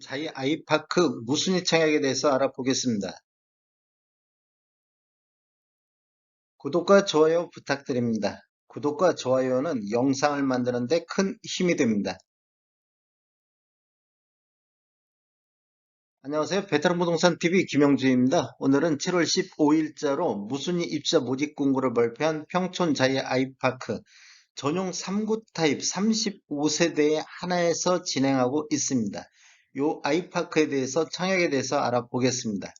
자이 아이파크 무순위 청약에 대해서 알아보겠습니다. 구독과 좋아요 부탁드립니다. 구독과 좋아요는 영상을 만드는 데 큰 힘이 됩니다. 안녕하세요. 베테랑 부동산 TV 김영주입니다. 오늘은 7월 15일자로 무순위 입자 모집 공고를 발표한 평촌 자이 아이파크 전용 3구 타입 35세대의 하나에서 진행하고 있습니다. 요 아이파크에 대해서 청약에 대해서 알아보겠습니다.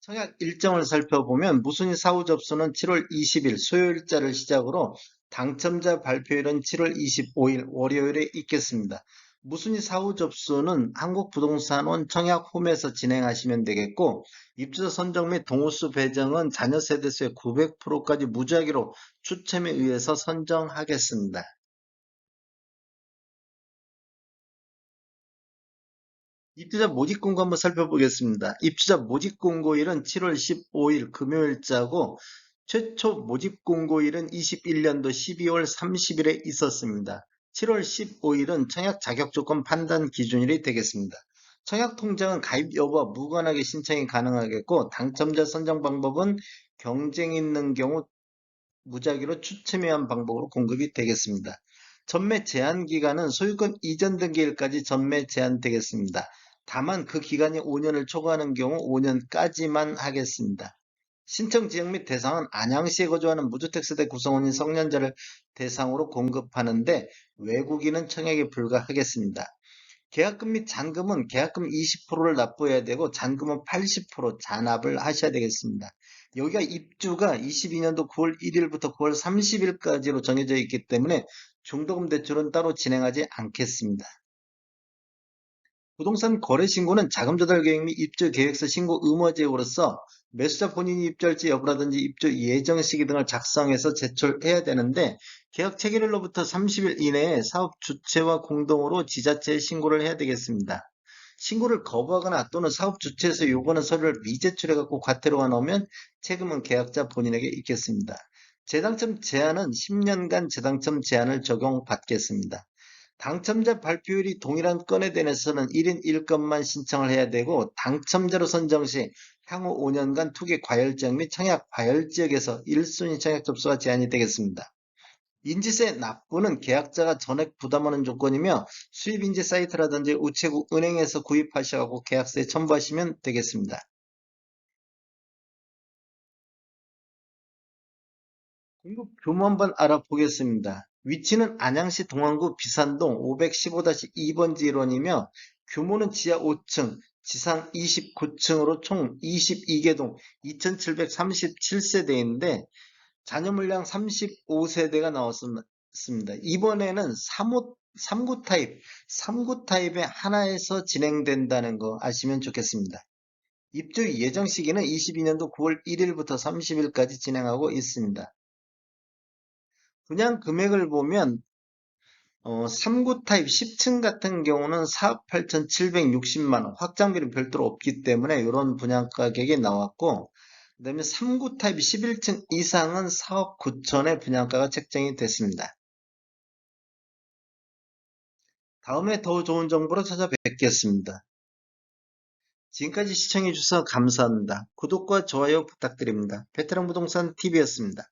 청약 일정을 살펴보면 무순위 사후 접수는 7월 20일 수요일자를 시작으로 당첨자 발표일은 7월 25일 월요일에 있겠습니다. 무순위 사후 접수는 한국부동산원 청약 홈에서 진행하시면 되겠고 입주자 선정 및 동호수 배정은 자녀 세대수의 900%까지 무작위로 추첨에 의해서 선정하겠습니다. 입주자 모집 공고 한번 살펴보겠습니다. 입주자 모집 공고일은 7월 15일 금요일자고 최초 모집 공고일은 21년도 12월 30일에 있었습니다. 7월 15일은 청약 자격 조건 판단 기준일이 되겠습니다. 청약 통장은 가입 여부와 무관하게 신청이 가능하겠고 당첨자 선정 방법은 경쟁 있는 경우 무작위로 추첨에 의한 방법으로 공급이 되겠습니다. 전매 제한 기간은 소유권 이전 등기일까지 전매 제한되겠습니다. 다만 그 기간이 5년을 초과하는 경우 5년까지만 하겠습니다. 신청 지역 및 대상은 안양시에 거주하는 무주택 세대 구성원인 성년자를 대상으로 공급하는데 외국인은 청약에 불과하겠습니다. 계약금 및 잔금은 계약금 20%를 납부해야 되고 잔금은 80% 잔압을 하셔야 되겠습니다. 여기가 입주가 22년도 9월 1일부터 9월 30일까지로 정해져 있기 때문에 중도금 대출은 따로 진행하지 않겠습니다. 부동산 거래 신고는 자금 조달 계획 및 입주 계획서 신고 의무 제휴로서 매수자 본인이 입주할지 여부라든지 입주 예정 시기 등을 작성해서 제출해야 되는데 계약 체결일로부터 30일 이내에 사업 주체와 공동으로 지자체에 신고를 해야 되겠습니다. 신고를 거부하거나 또는 사업 주체에서 요구하는 서류를 미제출해 갖고 과태료가 나오면 책임은 계약자 본인에게 있겠습니다. 재당첨 제한은 10년간 재당첨 제한을 적용받겠습니다. 당첨자 발표율이 동일한 건에 대해서는 1인 1건만 신청을 해야 되고 당첨자로 선정 시 향후 5년간 투기 과열 지역 및 청약 과열 지역에서 1순위 청약 접수가 제한이 되겠습니다. 인지세 납부는 계약자가 전액 부담하는 조건이며 수입인지 사이트라든지 우체국 은행에서 구입하셔서 계약서에 첨부하시면 되겠습니다. 공급 규모 한번 알아보겠습니다. 위치는 안양시 동안구 비산동 515-2번지 일원이며 규모는 지하 5층, 지상 29층으로 총 22개 동 2737세대인데 자녀 물량 35세대가 나왔습니다. 이번에는 3호, 3구 타입, 3구 타입의 하나에서 진행된다는 거 아시면 좋겠습니다. 입주 예정 시기는 22년도 9월 1일부터 30일까지 진행하고 있습니다. 분양 금액을 보면 어, 3구 타입 10층 같은 경우는 4억 8,760만원 확장비는 별도로 없기 때문에 이런 분양 가격이 나왔고 그 다음에 3구 타입 11층 이상은 4억 9천의 분양가가 책정이 됐습니다. 다음에 더 좋은 정보로 찾아뵙겠습니다. 지금까지 시청해주셔서 감사합니다. 구독과 좋아요 부탁드립니다. 베테랑 부동산 TV였습니다.